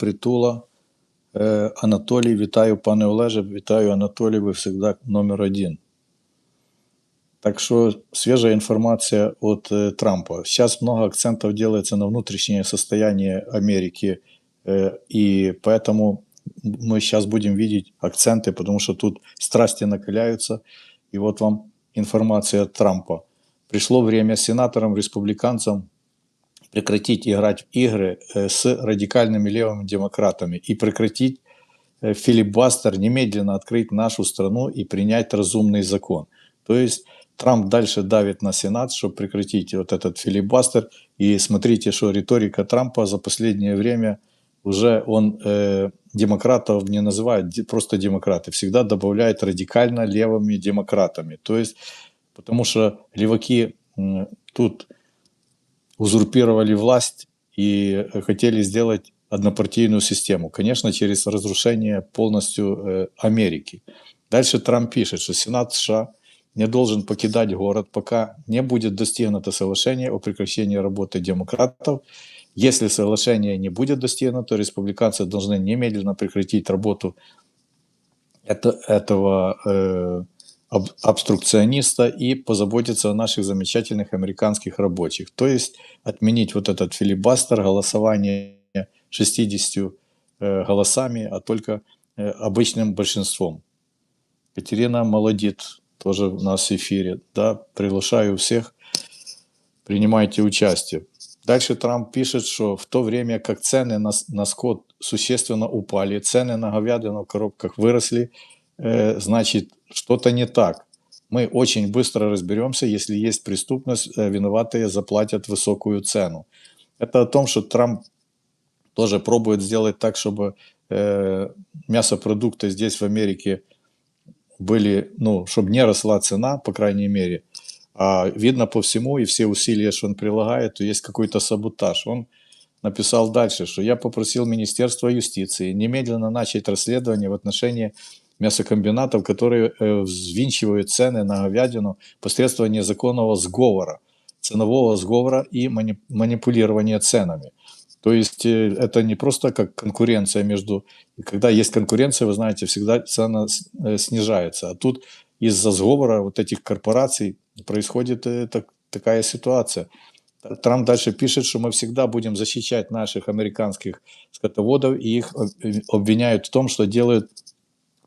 Притула, е, Анатолій. Вітаю, пане Олеже, вітаю, Анатолій, ви завжди номер один. Так что свежая информация от э, Трампа. Сейчас много акцентов делается на внутреннее состояние Америки, э, и поэтому мы сейчас будем видеть акценты, потому что тут страсти накаляются. И вот вам информация от Трампа. Пришло время сенаторам, республиканцам прекратить играть в игры э, с радикальными левыми демократами и прекратить э, филибастер, немедленно открыть нашу страну и принять разумный закон. То есть Трамп дальше давит на Сенат, чтобы прекратить вот этот филибастер. И смотрите, что риторика Трампа за последнее время уже он э, демократов не называет просто демократы, всегда добавляет радикально левыми демократами. То есть, потому что леваки э, тут узурпировали власть и хотели сделать однопартийную систему. Конечно, через разрушение полностью э, Америки. Дальше Трамп пишет, что Сенат США не должен покидать город, пока не будет достигнуто соглашение о прекращении работы демократов. Если соглашение не будет достигнуто, республиканцы должны немедленно прекратить работу это, этого э, об, обструкциониста и позаботиться о наших замечательных американских рабочих. То есть отменить вот этот филибастер, голосование 60 э, голосами, а только э, обычным большинством. Катерина молодит тоже у нас в эфире. Да, приглашаю всех, принимайте участие. Дальше Трамп пишет, что в то время как цены на, на скот существенно упали, цены на говядину в коробках выросли, э, значит, что-то не так. Мы очень быстро разберемся, если есть преступность, э, виноватые заплатят высокую цену. Это о том, что Трамп тоже пробует сделать так, чтобы э, мясопродукты здесь в Америке были, ну, чтобы не росла цена, по крайней мере, а видно по всему, и все усилия, что он прилагает, то есть какой-то саботаж. Он написал дальше, что я попросил Министерство юстиции немедленно начать расследование в отношении мясокомбинатов, которые э, взвинчивают цены на говядину посредством незаконного сговора, ценового сговора и манипулирования ценами. То есть э, это не просто как конкуренция между... Когда есть конкуренция, вы знаете, всегда цена э, снижается. А тут из-за сговора вот этих корпораций происходит так, такая ситуация. Трамп дальше пишет, что мы всегда будем защищать наших американских скотоводов, и их обвиняют в том, что делают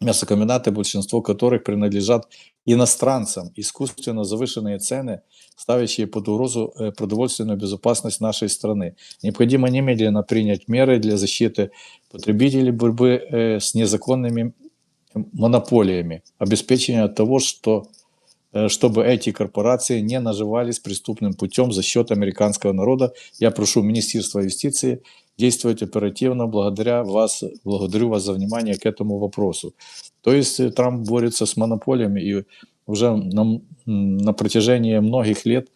мясокомбинаты, большинство которых принадлежат иностранцам. Искусственно завышенные цены, ставящие под угрозу э, продовольственную безопасность нашей страны. Необходимо немедленно принять меры для защиты потребителей борьбы э, с незаконными монополиями, обеспечения того, что э, чтобы эти корпорации не наживались преступным путем за счет американского народа. Я прошу Министерство юстиции действовать оперативно. Благодаря вас, благодарю вас за внимание к этому вопросу. То есть э, Трамп борется с монополиями и уже на, на протяжении многих лет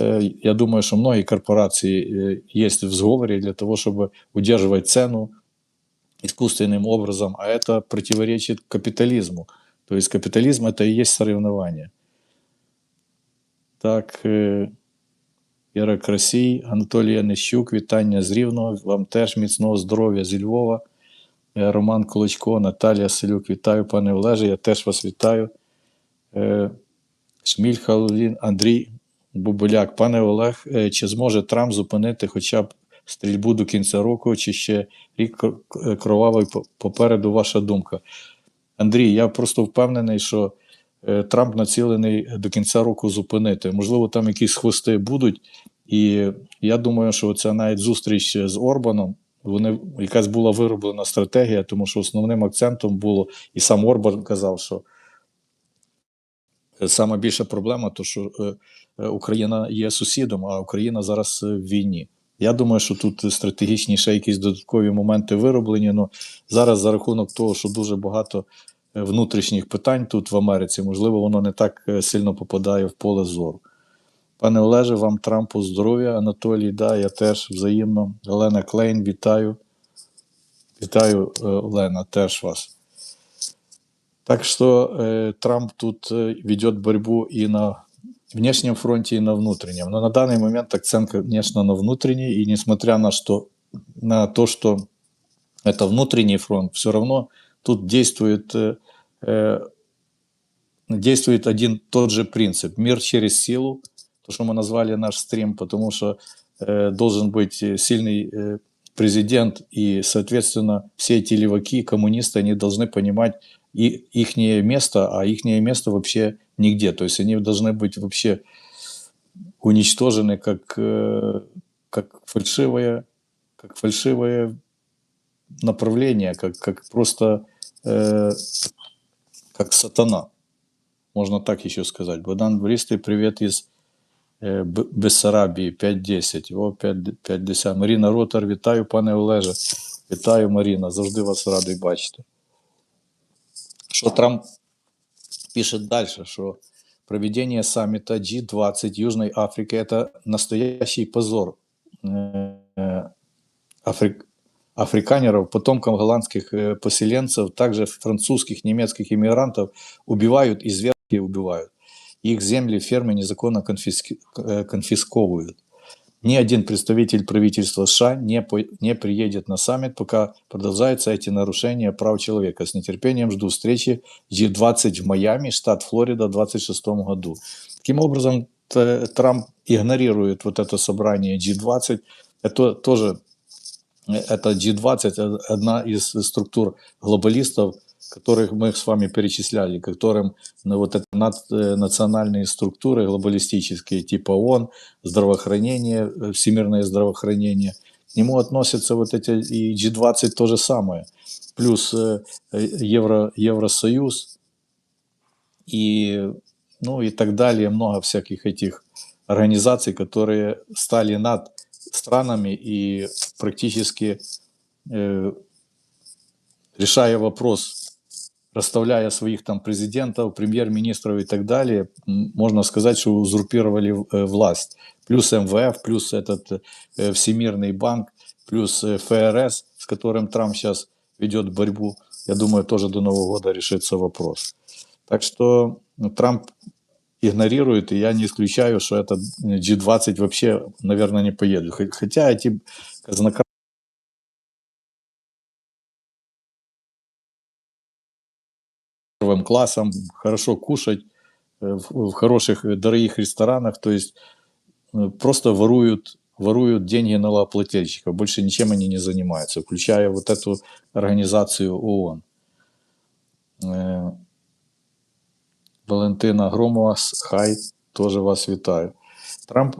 э, я думаю, что многие корпорации э, есть в сговоре для того, чтобы удерживать цену искусственным образом, а это противоречит капитализму. То есть капитализм это и есть соревнование. Так, Іра Красій, Анатолій Янищук, вітання з Рівного. Вам теж міцного здоров'я зі Львова. Е, Роман Колочко, Наталія Селюк, вітаю, пане Олеже. Я теж вас вітаю. Е, Шміль Халулін, Андрій Бубуляк. Пане Олег, е, чи зможе Трамп зупинити хоча б стрільбу до кінця року, чи ще рік кровавий попереду ваша думка? Андрій, я просто впевнений, що Трамп націлений до кінця року зупинити. Можливо, там якісь хвости будуть, і я думаю, що це навіть зустріч з Орбаном. Вони якась була вироблена стратегія, тому що основним акцентом було, і сам Орбан казав, що саме більша проблема, то що е, Україна є сусідом, а Україна зараз в війні. Я думаю, що тут стратегічні ще якісь додаткові моменти вироблені. Ну зараз за рахунок того, що дуже багато внутрішніх питань тут в Америці, можливо, воно не так е, сильно попадає в поле зору. Пане Олеже, вам Трампу здоров'я, Анатолій, да, я теж взаємно. Олена Клейн, вітаю. Вітаю, е, Олена, теж вас. Так что э, Трамп тут э, ведет борьбу и на внешнем фронте, и на внутреннем. Но на данный момент акцент, конечно, на внутренний. И несмотря на, что, на то, что это внутренний фронт, все равно Тут действует, э, э, действует один тот же принцип. Мир через силу, то, что мы назвали наш стрим, потому что э, должен быть сильный э, президент, и, соответственно, все эти леваки, коммунисты, они должны понимать и их место, а их место вообще нигде. То есть они должны быть вообще уничтожены как, э, как фальшивое, как фальшивое направление, как, как просто э, как сатана. Можно так еще сказать. Богдан Бористый, привет из э, Бессарабії 5.10. О, 5.10. Маріна Ротар, вітаю, пане Олеже. Вітаю, Маріна. Завжди вас радий бачити. Що Трамп пише далі, що проведение саммита G20 Южной Африки – это настоящий позор э, Африк, африканеров, потомкам голландских э, поселенцев, также французских, немецких иммигрантов убивают и зверски убивают. Их земли, фермы незаконно конфиски, э, конфисковывают. Ни один представитель правительства США не, по, не приедет на саммит, пока продолжаются эти нарушения прав человека. С нетерпением жду встречи G20 в Майами, штат Флорида, в 2026 году. Таким образом, Трамп игнорирует вот это собрание G20. Это тоже это G20, одна из структур глобалистов, которых мы с вами перечисляли, которым ну, вот это национальные структуры глобалистические, типа ООН, здравоохранение, э, всемирное здравоохранение, к нему относятся вот эти и G20 то же самое, плюс э, Евро, Евросоюз и, ну, и так далее, много всяких этих организаций, которые стали над странами и практически э, решая вопрос расставляя своих там президентов, премьер-министров и так далее, можно сказать, что узурпировали э, власть. Плюс МВФ, плюс этот э, Всемирный банк, плюс э, ФРС, с которым Трамп сейчас ведет борьбу. Я думаю, тоже до Нового года решится вопрос. Так что ну, Трамп игнорирует, и я не исключаю, что этот G20 вообще, наверное, не поедет. Хотя эти казнократы первым классом, хорошо кушать э, в хороших э, дорогих ресторанах, то есть э, просто воруют, воруют деньги налогоплательщиков, больше ничем они не занимаются, включая вот эту организацию ООН. Валентина Громова, хай, тоже вас витаю. Трамп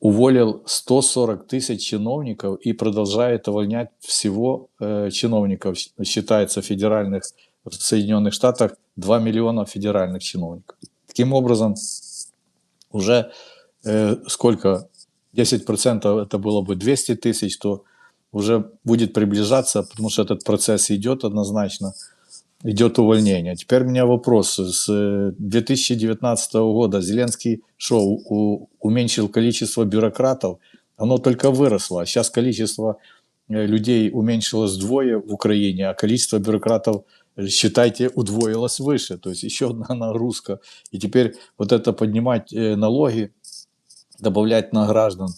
уволил 140 тысяч чиновников и продолжает увольнять всего чиновников, считается, федеральных в Соединенных Штатах 2 миллиона федеральных чиновников. Таким образом, уже э, сколько, 10% это было бы 200 тысяч, то уже будет приближаться, потому что этот процесс идет однозначно, идет увольнение. Теперь у меня вопрос. С 2019 года Зеленский шоу уменьшил количество бюрократов, оно только выросло. А сейчас количество э, людей уменьшилось вдвое в Украине, а количество бюрократов – считайте, удвоилась выше, то есть еще одна нагрузка. И теперь вот это поднимать э, налоги, добавлять на граждан,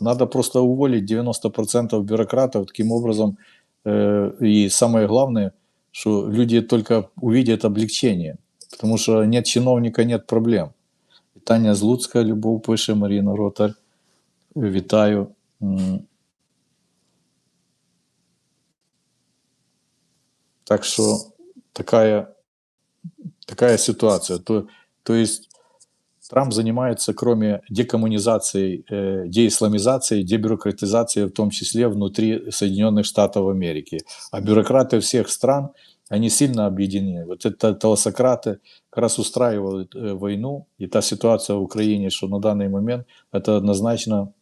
надо просто уволить 90% бюрократов таким образом. Э, и самое главное, что люди только увидят облегчение, потому что нет чиновника, нет проблем. Таня Злуцька, Любов пише, Маріна Ротар. Вітаю. Так що такая, такая ситуация. То, то есть Трамп занимается, кроме декоммунизации, э, деисламизации, дебюрократизации, в том числе внутри Соединенных Штатов Америки. А бюрократы всех стран, они сильно объединены. Вот это толсократы как раз устраивают э, войну, и та ситуация в Украине, что на данный момент, это однозначно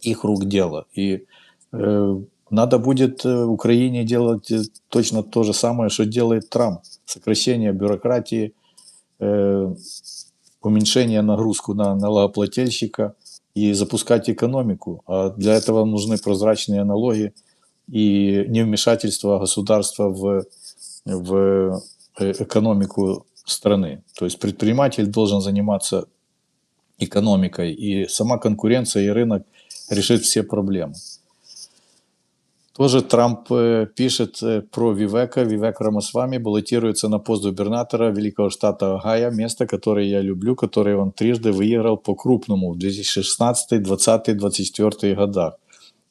их рук дело. И э, надо будет э, Украине делать э, точно то же самое, что делает Трамп. Сокращение бюрократии, э, уменьшение нагрузку на налогоплательщика и запускать экономику. А для этого нужны прозрачные налоги и невмешательство государства в, в экономику страны. То есть предприниматель должен заниматься экономикой, и сама конкуренция и рынок решит все проблемы. Тоже Трамп э, пишет э, про Вивека. Вивек Рамасвами баллотируется на пост губернатора великого штата Огайо, место, которое я люблю, которое он трижды выиграл по-крупному в 2016, 20, 24 годах.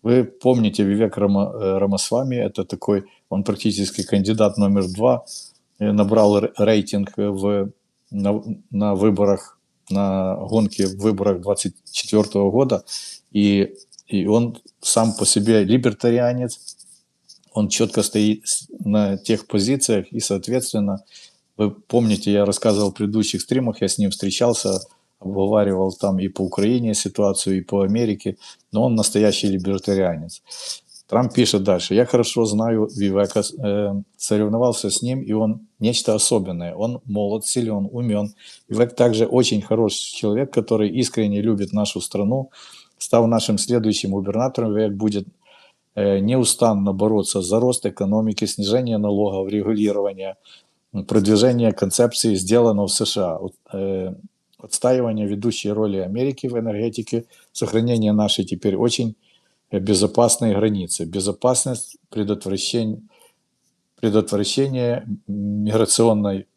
Вы помните, Вивек Рама, э, Рамасвами, это такой, он практически кандидат номер два, набрал рейтинг в, на, на выборах, на гонке в выборах 24 года, и и он сам по себе либертарианец, он четко стоит на тех позициях, и, соответственно, вы помните, я рассказывал в предыдущих стримах, я с ним встречался, обговаривал там и по Украине ситуацию, и по Америке, но он настоящий либертарианец. Трамп пишет дальше. Я хорошо знаю Вивека, э, соревновался с ним, и он нечто особенное. Он молод, силен, умен. Вивек также очень хороший человек, который искренне любит нашу страну, став нашим следующим губернатором, ВЭК будет э, неустанно бороться за рост экономики, снижение налогов, регулирование, продвижение концепции сделано в США, отстаивание ведущей роли Америки в энергетике, сохранение нашей теперь очень безопасной границы, безопасность, предотвращение, предотвращение миграционной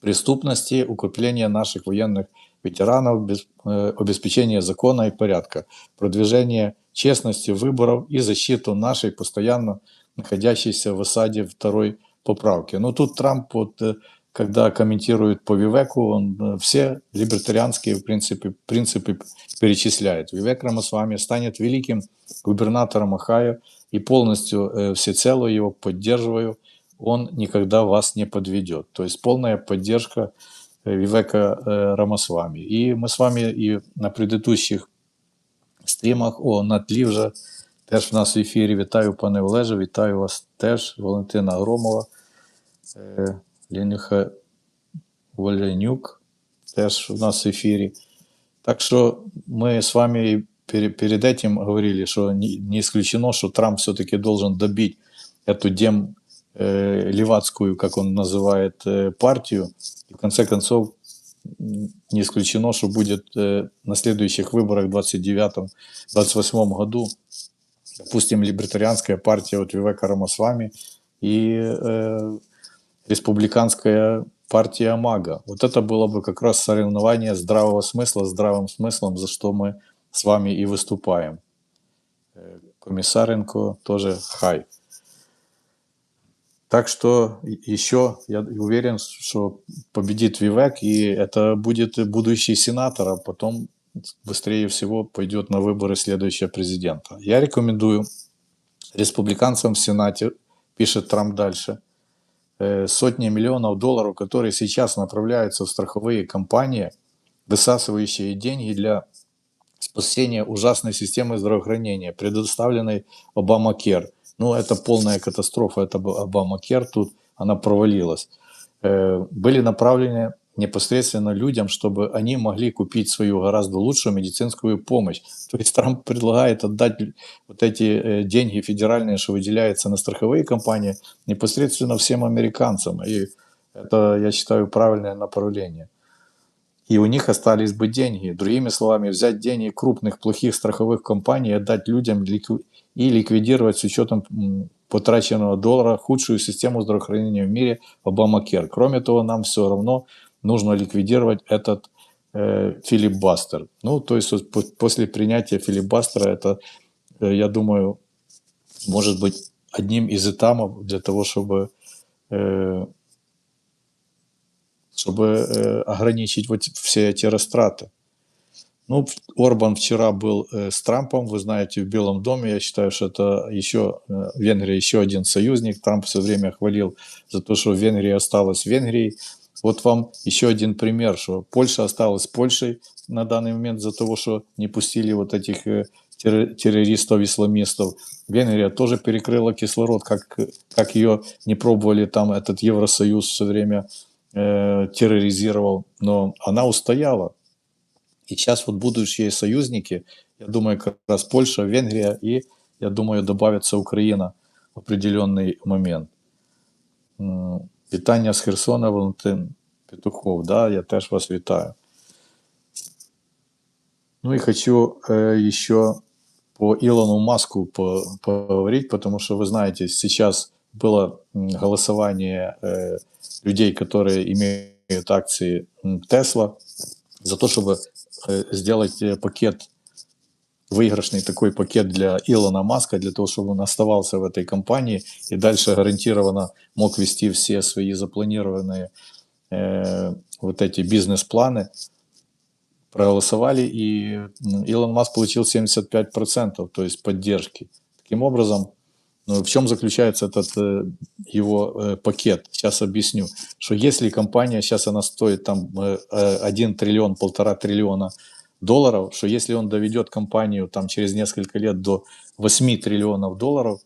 преступности, укрепление наших военных ветеранов, э, обеспечение закона и порядка, продвижение честности выборов и защиту нашей постоянно находящейся в осаде второй поправки. Но тут Трамп, вот, э, когда комментирует по Вивеку, он э, все либертарианские в принципе, принципы перечисляет. Вивек Рамасвами станет великим губернатором Ахая и полностью всецело его поддерживаю. Он никогда вас не подведет. То есть полная поддержка Вивека э, Рамасвами. І ми з вами і на предыдущих стрімах, о, на тлі вже теж в нас в ефірі. Вітаю, пане Олеже, вітаю вас теж, Валентина Громова, е, Ленюха Воленюк, теж в нас в ефірі. Так что мы с вами перед этим говорили, что не исключено, что Трамп все-таки должен добить эту дем э, левацкую, как он называет, э, партию. И в конце концов, не исключено, что будет э, на следующих выборах в 29-28 году, допустим, либертарианская партия вот Вивека Рамасвами и э, республиканская партия Мага. Вот это было бы как раз соревнование здравого смысла, здравым смыслом, за что мы с вами и выступаем. Э, Комиссаренко тоже хай. Так что еще я уверен, что победит Вивек, и это будет будущий сенатор, а потом быстрее всего пойдет на выборы следующего президента. Я рекомендую республиканцам в Сенате, пишет Трамп дальше, э, сотни миллионов долларов, которые сейчас направляются в страховые компании, высасывающие деньги для спасения ужасной системы здравоохранения, предоставленной Обама-Кер – ну, это полная катастрофа, это Обама Кер тут, она провалилась. Э, были направлены непосредственно людям, чтобы они могли купить свою гораздо лучшую медицинскую помощь. То есть Трамп предлагает отдать вот эти э, деньги федеральные, что выделяются на страховые компании, непосредственно всем американцам. И это, я считаю, правильное направление. И у них остались бы деньги. Другими словами, взять деньги крупных плохих страховых компаний и отдать людям и ликвидировать с учетом потраченного доллара худшую систему здравоохранения в мире Обама-Кер. Кроме того, нам все равно нужно ликвидировать этот э, филибастер. Ну, то есть вот, после принятия филибастера это, э, я думаю, может быть одним из этапов для того, чтобы э, чтобы э, ограничить вот все эти растраты. Ну, Орбан вчера был э, с Трампом, вы знаете, в Белом доме. Я считаю, что это еще э, Венгрия еще один союзник. Трамп все время хвалил за то, что Венгрия осталась Венгрией. Вот вам еще один пример, что Польша осталась Польшей на данный момент за того, что не пустили вот этих э, террористов-исламистов. Венгрия тоже перекрыла кислород, как, как ее не пробовали там этот Евросоюз все время э, терроризировал, но она устояла. И сейчас вот будущие союзники, я думаю, как раз Польша, Венгрия и, я думаю, добавится Украина в определенный момент. Вітання з Херсона, Валентин Петухов. Да, я теж вас вітаю. Ну и хочу э, еще по Илону Маску по, поговорить, потому что вы знаете, сейчас было голосование э, людей, которые имеют акции Тесла, за то, чтобы э, сделать э, пакет, выигрышный такой пакет для Илона Маска, для того, чтобы он оставался в этой компании и дальше гарантированно мог вести все свои запланированные э, вот эти бизнес-планы. Проголосовали, и Илон Маск получил 75%, то есть поддержки. Таким образом, ну, в чем заключается этот э, его э, пакет? Сейчас объясню. Что если компания, сейчас она стоит там э, 1 триллион, полтора триллиона долларов, что если он доведет компанию там через несколько лет до 8 триллионов долларов,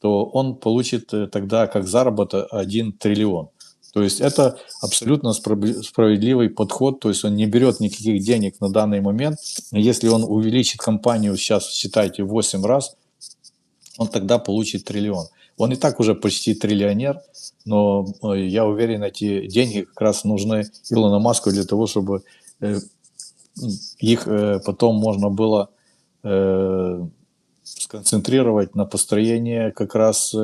то он получит э, тогда как заработок 1 триллион. То есть это абсолютно справедливый подход, то есть он не берет никаких денег на данный момент. Если он увеличит компанию сейчас, считайте, в 8 раз, он тогда получит триллион. Он и так уже почти триллионер, но э, я уверен, эти деньги как раз нужны Илону Маску для того, чтобы э, их э, потом можно было сконцентрировать на построении как раз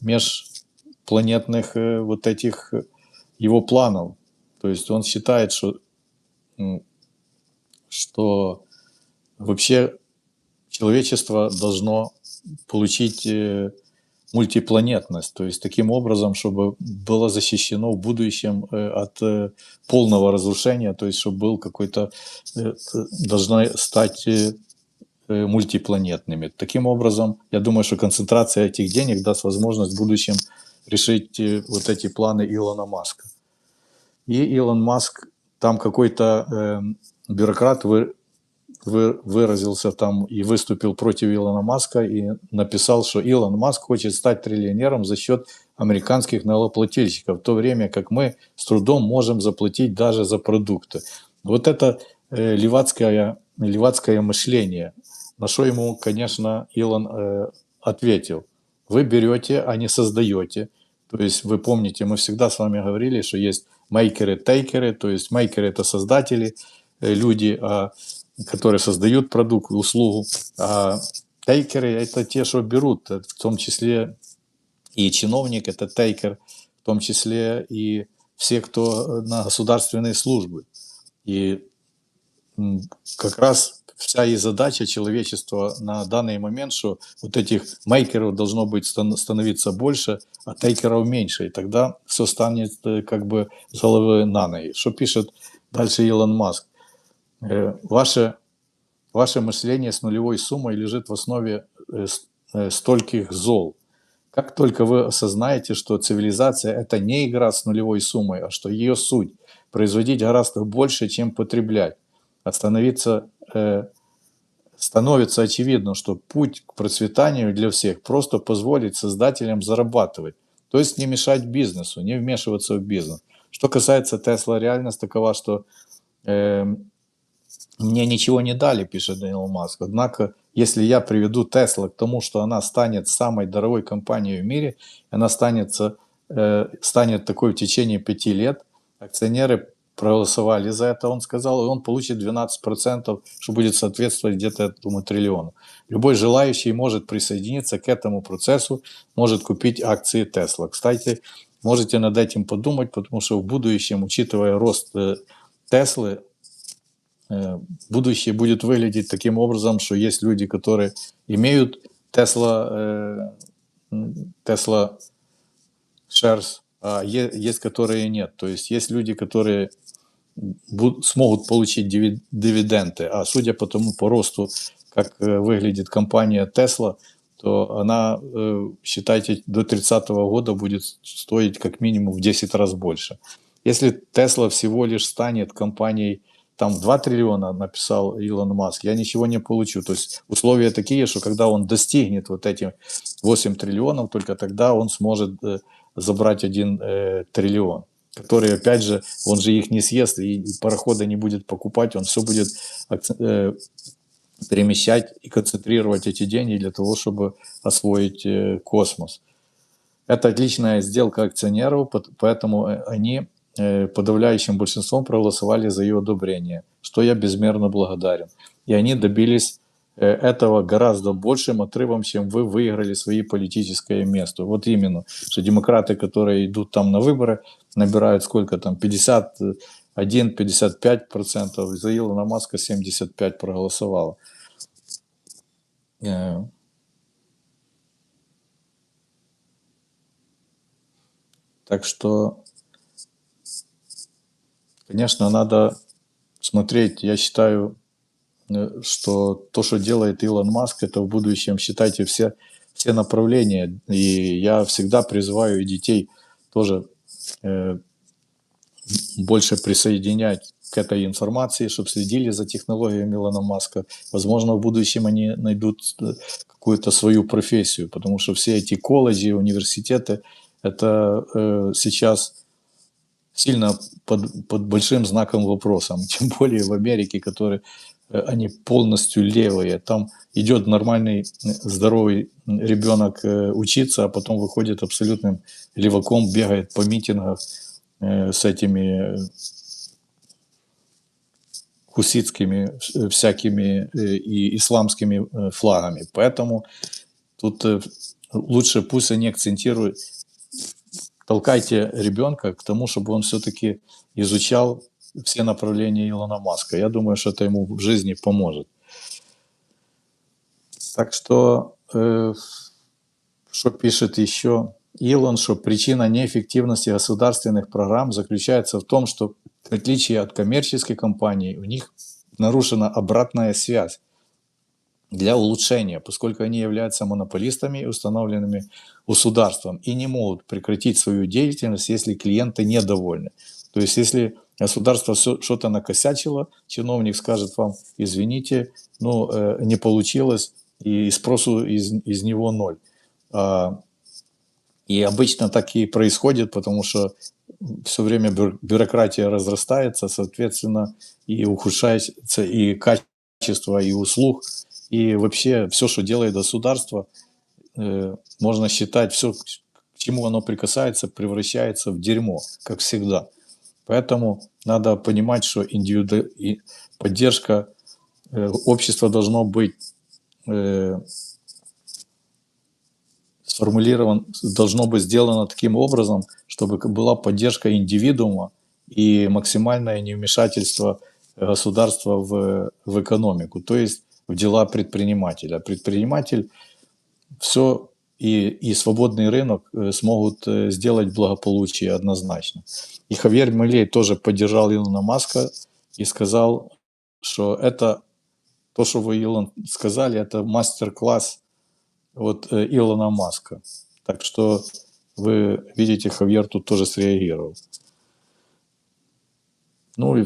межпланетных вот этих его планов. То есть он считает, что, что вообще человечество должно получить э, мультипланетность, то есть таким образом, чтобы было защищено в будущем э, от э, полного разрушения, то есть чтобы был какой-то, должны стать мультипланетными. Таким образом, я думаю, что концентрация этих денег даст возможность в будущем решить вот эти планы Илона Маска. И Илон Маск, там какой-то э, бюрократ выразился там и выступил против Илона Маска и написал, что Илон Маск хочет стать триллионером за счет американских налогоплательщиков, в то время как мы с трудом можем заплатить даже за продукты. Вот это э, левацкое, левацкое мышление, на что ему, конечно, Илон э, ответил. Вы берете, а не создаете. То есть вы помните, мы всегда с вами говорили, что есть мейкеры-тейкеры, то есть мейкеры это создатели, э, люди, а которые создают продукт, услугу, а тейкеры – это те, что берут, в том числе и чиновник – это тейкер, в том числе и все, кто на государственные службы. И как раз вся и задача человечества на данный момент, что вот этих мейкеров должно быть становиться больше, а тейкеров меньше, и тогда все станет э, как бы с головы на ноги. Что пишет дальше Илон Маск? Э, ваше, ваше мышление с нулевой суммой лежит в основе э, э, стольких зол. Как только вы осознаете, что цивилизация – это не игра с нулевой суммой, а что ее суть – производить гораздо больше, чем потреблять, остановиться, э, становится очевидно, что путь к процветанию для всех просто позволить создателям зарабатывать, то есть не мешать бизнесу, не вмешиваться в бизнес. Что касается Тесла, реальность такова, что э, мне ничего не дали, пишет Данил Маск. Однако, если я приведу Тесла к тому, что она станет самой дорогой компанией в мире, она станет, э, станет такой в течение пяти лет, акционеры проголосовали за это, он сказал, и он получит 12%, что будет соответствовать где-то этому триллиону. Любой желающий может присоединиться к этому процессу, может купить акции Тесла. Кстати, можете над этим подумать, потому что в будущем, учитывая рост э, Теслы, будущее будет выглядеть таким образом, что есть люди, которые имеют Tesla, Tesla Shares, а есть, которые нет. То есть есть люди, которые смогут получить дивиденды, а судя по тому, по росту, как э, выглядит компания Tesla, то она, э, считайте, до 30 года будет стоить как минимум в 10 раз больше. Если Tesla всего лишь станет компанией там 2 триллиона написал Илон Маск, я ничего не получу. То есть условия такие, что когда он достигнет вот эти 8 триллионов, только тогда он сможет э, забрать 1 э, триллион, который, опять же, он же их не съест и, парохода не будет покупать, он все будет э, перемещать и концентрировать эти деньги для того, чтобы освоить космос. Это отличная сделка акционеров, поэтому они подавляющим большинством проголосовали за ее одобрение, что я безмерно благодарен. И они добились этого гораздо большим отрывом, чем вы выиграли свои политическое место. Вот именно, что демократы, которые идут там на выборы, набирают сколько там, 51-55 процентов, за Илона Маска 75 проголосовало. Э, так что, конечно, надо смотреть, я считаю, э, что то, что делает Илон Маск, это в будущем, считайте, все, все направления. И я всегда призываю и детей тоже э, больше присоединять к этой информации, чтобы следили за технологиями Илона Маска. Возможно, в будущем они найдут э, какую-то свою профессию, потому что все эти колледжи, университеты, это э, сейчас сильно под, под большим знаком вопроса, тем более в Америке, которые э, они полностью левые. Там идет нормальный, здоровый ребенок э, учиться, а потом выходит абсолютным леваком, бегает по митингам э, с этими хуситскими всякими и исламскими флагами. Поэтому тут лучше пусть они акцентируют толкайте ребенка к тому, чтобы он все-таки изучал все направления Илона Маска. Я думаю, что это ему в жизни поможет. Так что, э, пишет еще Илон, что причина неэффективности государственных программ заключается в том, что в отличие от коммерческих компаний, у них нарушена обратная связь для улучшения, поскольку они являются монополистами, установленными государством, и не могут прекратить свою деятельность, если клиенты недовольны. То есть, если государство что-то накосячило, чиновник скажет вам, извините, ну, э, не получилось, и спросу из, из него ноль. А, и обычно так и происходит, потому что все время бюрократия разрастается, соответственно, и ухудшается и качество, и услуг, и вообще все, что делает государство, э, можно считать, все, к чему оно прикасается, превращается в дерьмо, как всегда. Поэтому надо понимать, что индивиду... поддержка э, общества должно быть э, сформулирован, должно быть сделано таким образом, чтобы была поддержка индивидуума и максимальное невмешательство государства в, в экономику. То есть в дела предпринимателя. Предприниматель все и, и свободный рынок э, смогут э, сделать благополучие однозначно. И Хавьер Милей тоже поддержал Илона Маска и сказал, что это то, что вы, Илон, сказали, это мастер-класс от э, Илона Маска. Так что вы видите, Хавьер тут тоже среагировал. Ну и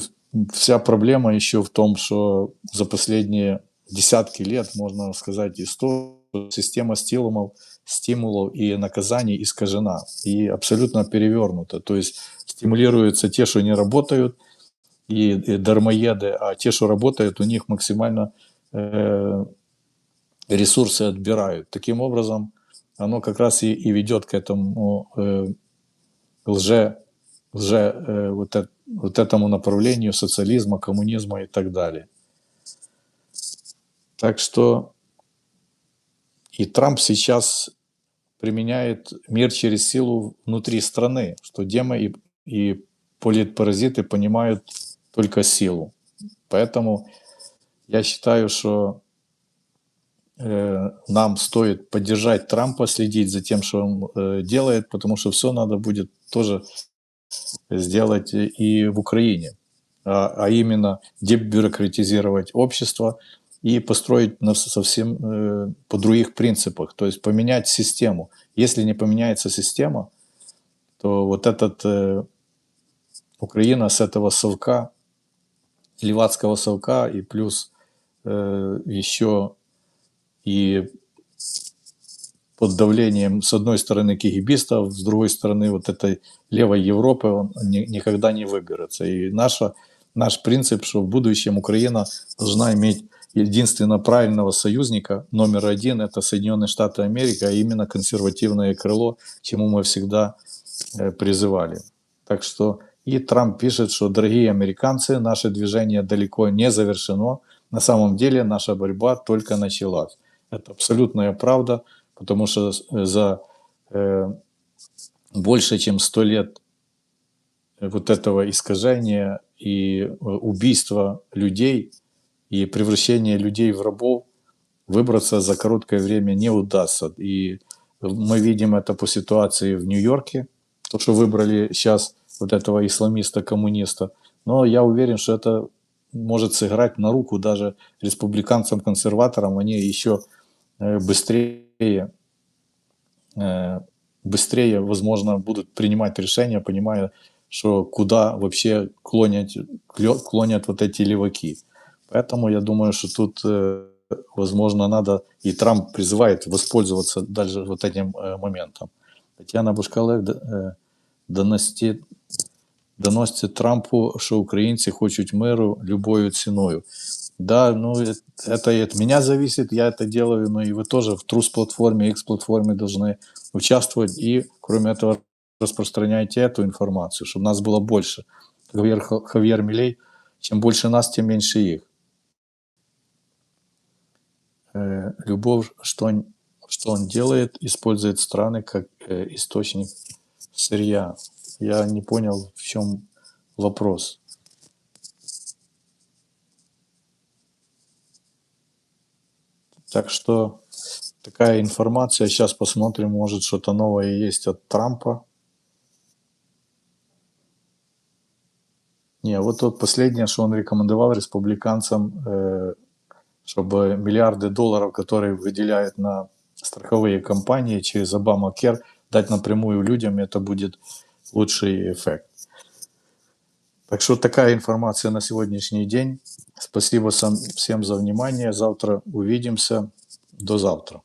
вся проблема еще в том, что за последние десятки лет, можно сказать, историю, система стимулов, стимулов и наказаний искажена и абсолютно перевернута. То есть стимулируются те, что не работают, и, и дармоеды, а те, что работают, у них максимально э, ресурсы отбирают. Таким образом, оно как раз и, и ведет к этому э, лже, лже э, вот, это, вот этому направлению социализма, коммунизма и так далее. Так что и Трамп сейчас применяет мир через силу внутри страны, что демы и, и политпаразиты понимают только силу. Поэтому я считаю, что э, нам стоит поддержать Трампа, следить за тем, что он э, делает, потому что все надо будет тоже сделать и в Украине, а, а именно дебюрократизировать общество, и построить на совсем э, по других принципах, то есть поменять систему. Если не поменяется система, то вот этот э, Украина с этого совка, левацкого совка и плюс э, еще и под давлением с одной стороны кигибистов, с другой стороны вот этой левой Европы он ни, никогда не выберется. И наша, наш принцип, что в будущем Украина должна иметь единственно правильного союзника номер один – это Соединенные Штаты Америки, а именно консервативное крыло, чему мы всегда э, призывали. Так что и Трамп пишет, что, дорогие американцы, наше движение далеко не завершено, на самом деле наша борьба только началась. Это абсолютная правда, потому что за э, больше чем 100 лет вот этого искажения и э, убийства людей и превращения людей в рабов выбраться за короткое время не удастся. И мы видим это по ситуации в Нью-Йорке, то, что выбрали сейчас вот этого исламиста-коммуниста. Но я уверен, что это может сыграть на руку даже республиканцам-консерваторам. Они еще э, быстрее, э, быстрее, возможно, будут принимать решения, понимая, что куда вообще клонят, клонят вот эти леваки. Поэтому я думаю, что тут, э, возможно, надо, и Трамп призывает воспользоваться даже вот этим э, моментом. Тетяна Бушкалек е, доносить, доносить Трампу, что украинцы хотят миру любой ценою. Да, ну это и от меня зависит, я это делаю, но и вы тоже в Трус-платформе, X-платформе должны участвовать. И, кроме этого, распространяйте эту информацию, чтобы нас было больше. Хавьер, Хавьер Милей, чем больше нас, тем меньше их. Э, любовь, что он, что он делает, использует страны как э, источник сырья. Я не понял, в чем вопрос. Так что такая информация. Сейчас посмотрим, может что-то новое есть от Трампа. Не, вот тут последнее, что он рекомендовал республиканцам, э, чтобы миллиарды долларов, которые выделяют на страховые компании через Обама Кер, дать напрямую людям, это будет лучший эффект. Так что такая информация на сегодняшний день. Спасибо всем за внимание. Завтра увидимся. До завтра.